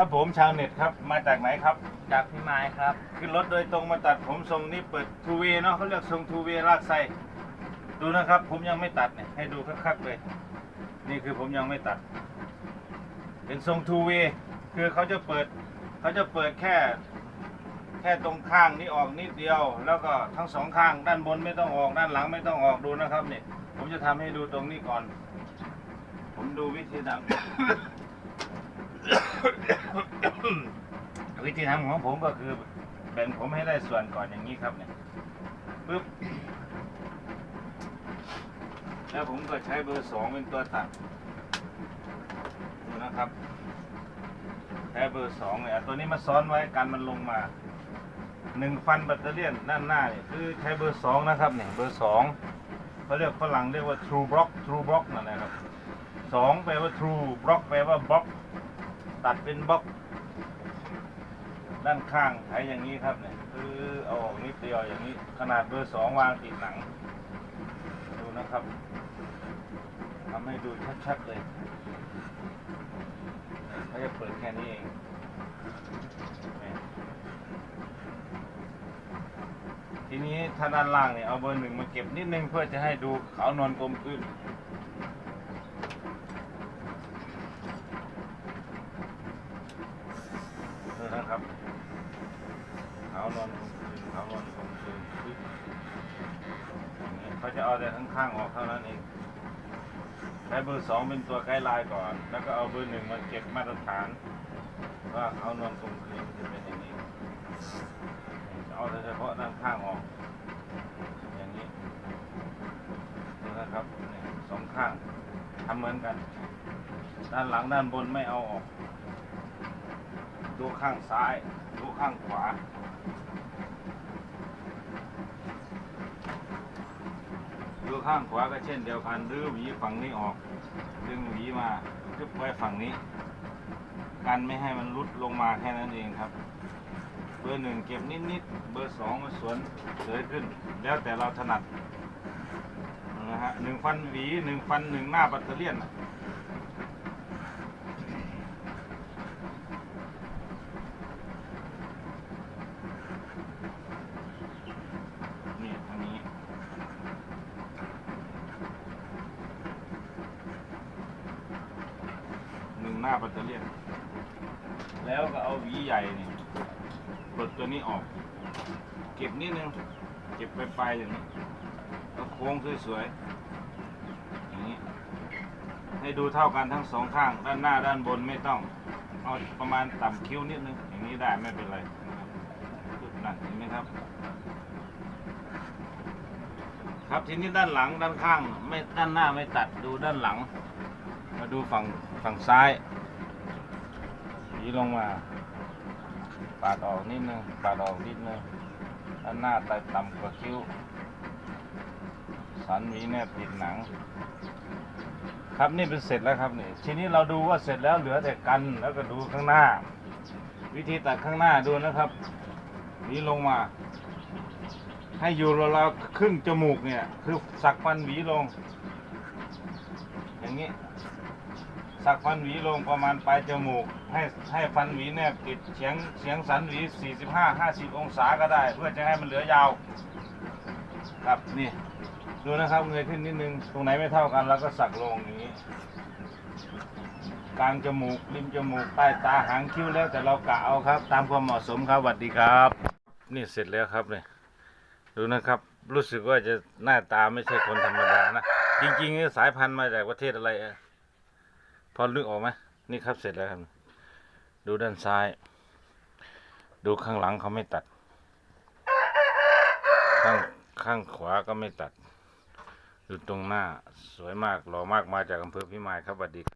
ครับผมชาวเน็ตครับมาจากไหนครับ จากพี่ไม้ครับ ขึ้นรถโดยตรงมาตัดผมทรงนี้เปิดทูเวเนาะเขาเรียกทรงทูเวลากไซดูนะครับ ผมยังไม่ตัดเนี่ยให้ดูคักๆเลย นี่คือผมยังไม่ตัด เป็นทรงทูเวคือเขาจะเปิดเขาจะเปิดแค่ แค่ตรงข้างนี้ออกนิดเดียว แล้วก็ทั้งสองข้าง ด้านบนไม่ต้องออกด้านหลังไม่ต้องออกดูนะครับเนี่ยผมจะทำให้ดูตรงนี้ก่อน ผมดูวิธีทำ วิธีทำของผมก็คือแบ่งผมให้ได้ส่วนก่อนอย่างนี้ครับเนี่ยปึ๊บแล้วผมก็ใช้เบอร์สองเป็นตัวตัดดูนะครับใช้เบอร์สองเนี่ยเอตัวนี้มาซ้อนไว้กันมันลงมาหนึ่งฟันแบตเตอรี่ยนด้านหน้าเนี่ยคือใช้เบอร์สองนะครับเนี่ยเบอร์สองเขาเรียกฝรั่งเรียกว่า true block true block นั่นแหละครับสองแปลว่า true block แปลว่าบล็อก ตัดเป็นบล็อก ด้านข้างไถอย่างนี้ครับเนี่ยคือเอาออกนิดเดียวอย่างนี้ ขนาดเบอร์สองวางติดหนัง ดูนะครับทำให้ดูชัดๆเลยเขาจะเปิดแค่นี้เองทีนี้ถ้าด้านล่างเนี่ยเอาเบอร์หนึ่งมาเก็บนิดนึงเพื่อจะให้ดูขาวนวลกลมขึ้นนะครับ ขาวนอนคงคืนขานอนคงคืนปึ๊บอย่างเขาจะเอาแต่ข้างๆออกเท่านั้นเองใช้เบอร์สองเป็นตัวไกด์ไลน์ก่อน แล้วก็เอาเบอร์หนึ่งมาเก็บมาตรฐาน ว่าเขานอนคงคืนจะเป็นอย่างนี้จะเอาแต่เฉพาะด้านข้างออก อย่างนี้นี่นะครับสองข้างทำเหมือนกัน ด้านหลังด้านบนไม่เอาออก ดูข้างซ้าย ดูข้างขวา ดูข้างขวาก็เช่นเดียวกันรื้อหวีฝั่งนี้ออก ดึงหวีมาทึบไว้ฝั่งนี้ กันไม่ให้มันรุดลงมาแค่นั้นเองครับ เบอร์หนึ่งเก็บนิดๆเบอร์สองมาสวนเสยขึ้น แล้วแต่เราถนัดนะฮะหนึ่งฟันหวีหนึ่งฟันหนึ่งหน้าปัตเตอร์เลียนน่ะทางนี้ ห ห้าแบตเตอรี่ยนแล้วก็เอาหวีใหญ่นี่ปลดตัวนี้ออก เก็บนิดนึงเก็บไปปลายอย่างนี้แล้วโค้งสวยๆอย่างนี้ให้ดูเท่ากันทั้งสองข้าง ด้านหน้าด้านบนไม่ต้องเอาประมาณต่ำคิ้วนิดนึงอย่างนี้ได้ไม่เป็นไรนั่นเห็นไหมครับ ครับทีนี้ด้านหลังด้านข้าง ไม่ด้านหน้าไม่ตัดดูด้านหลัง มาดูฝั่งฝั่งซ้าย หวีลงมา ปาดออกนิดนึง ปาดออกนิดนึงด้านหน้าไต่ต่ำกว่าคิ้ว สันหวีแนบติดหนัง ครับนี่เป็นเสร็จแล้วครับนี่ ทีนี้เราดูว่าเสร็จแล้วเหลือแต่กันแล้วก็ดูข้างหน้า วิธีตัดข้างหน้าดูนะครับหวีลงมา ให้อยู่เราครึ่งจมูกเนี่ย คือสักฟันหวีลง อย่างนี้ สักฟันหวีลงประมาณปลายจมูก ให้ให้ฟันหวีเนี่ยติดเฉียงเฉียงสันหวี 45 50 องศาก็ได้ เพื่อจะให้มันเหลือยาว ครับนี่ดูนะครับเงยขึ้นนิดนึง ตรงไหนไม่เท่ากันแล้วก็สักลงอย่างนี้กลางจมูกริมจมูกใต้ตาหางคิ้วแล้วแต่เรากะเอาครับ ตามความเหมาะสมครับสวัสดีครับ นี่เสร็จแล้วครับเนี่ยดูนะครับ รู้สึกว่าจะหน้าตาไม่ใช่คนธรรมดานะ จริงๆสายพันธุ์มาจากประเทศอะไรอะ พอลึกออกไหมนี่ครับเสร็จแล้วครับ ดูด้านซ้าย ดูข้างหลังเขาไม่ตัด ข้างข้างขวาก็ไม่ตัด ดูตรงหน้าสวยมากหล่อมากมาจากอำเภอพิมายครับสวัสดี